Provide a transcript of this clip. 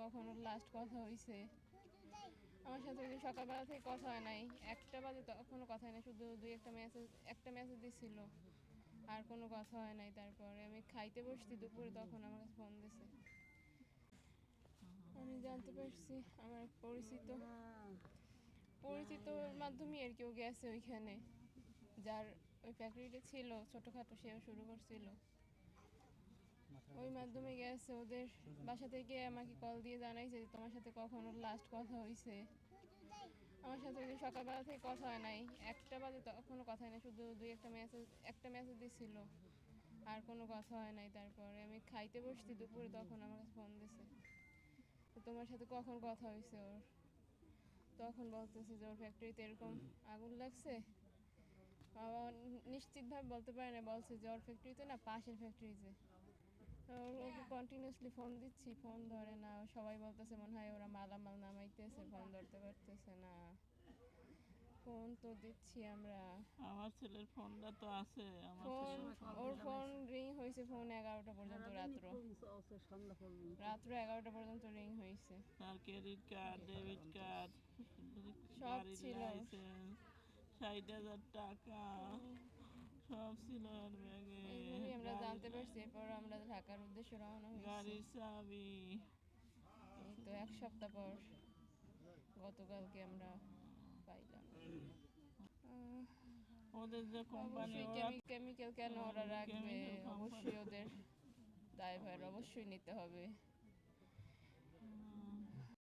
কখন লাস্ট কথা হয়েছে আমার সাথে ওই সকালবেলা থেকে কথা হয় নাই। একটা বাজে তখনও কথা হয় নাই, শুধু দুই একটা মেসেজ একটা মেসেজ দিছিল। আর কোনো কথা হয় নাই তারপরে। আমি খাইতে বসছি দুপুরে, তখন আমার কাছে ফোন দিছে। আমি জানতে পারছি আমার পরিচিত। পরিচিতর মাধ্যমে আর কেউ গেছে ওইখানে। যার ওই ফ্যাক্টরিটা ছিল, ছোটোখাটো, সেও শুরু করছিল। ওই মাধ্যমে গেছে, ওদের বাসা থেকে আমাকে কল দিয়ে জানাইছে যে তোমার সাথে কখন ওর লাস্ট কথা হয়েছে আমার সাথে ওই সকালবেলা থেকে কথা হয় নাই, একটা বাজে তখনও কথা হয় নাই, শুধু দুই একটা মেসেজ একটা মেসেজ দিছিল। আর কোনো কথা হয় নাই তারপরে আমি খাইতে বসছি দুপুরে, তখন আমার কাছে ফোন দিছে। তোমার সাথে কখন কথা হয়েছে ওর? তখন বলতেছে যে ওর ফ্যাক্টরিতে এরকম আগুন লাগছে। বাবা নিশ্চিতভাবে বলতে পারে না বলছে যে ওর ফ্যাক্টরিতে না, পাশের ফ্যাক্টরিতে ওকে কন্টিনিউসলি ফোন দিচ্ছি ফোন ধরে না সবাই বলতেছে মনে হয় ওরা মালামাল নামাইতেছে ফোন ধরতে পারতেছে না। ফোন তো দিচ্ছি আমরা। আমার ছেলের ফোনটা তো আছে আমার ফোন ওর ফোন রিং হয়েছে ফোন এগারোটা পর্যন্ত রাত্র। রাত্র এগারোটা পর্যন্ত রিং হয়েছে। তার ক্রেডিট কার্ড ডেবিট কার্ড সব ছিল। ষাট হাজার টাকা সব ছিল আমরা জানতে পারছি এরপর আমরা ঢাকার উদ্দেশ্যে রওনা হয়েছি। এই তো এক সপ্তাহ পর গতকালকে আমরা পাইলাম। ওদের যে কোম্পানি কেমিক্যাল কেন ওরা রাখবে? অবশ্যই ওদের দায়ভার অবশ্যই নিতে হবে।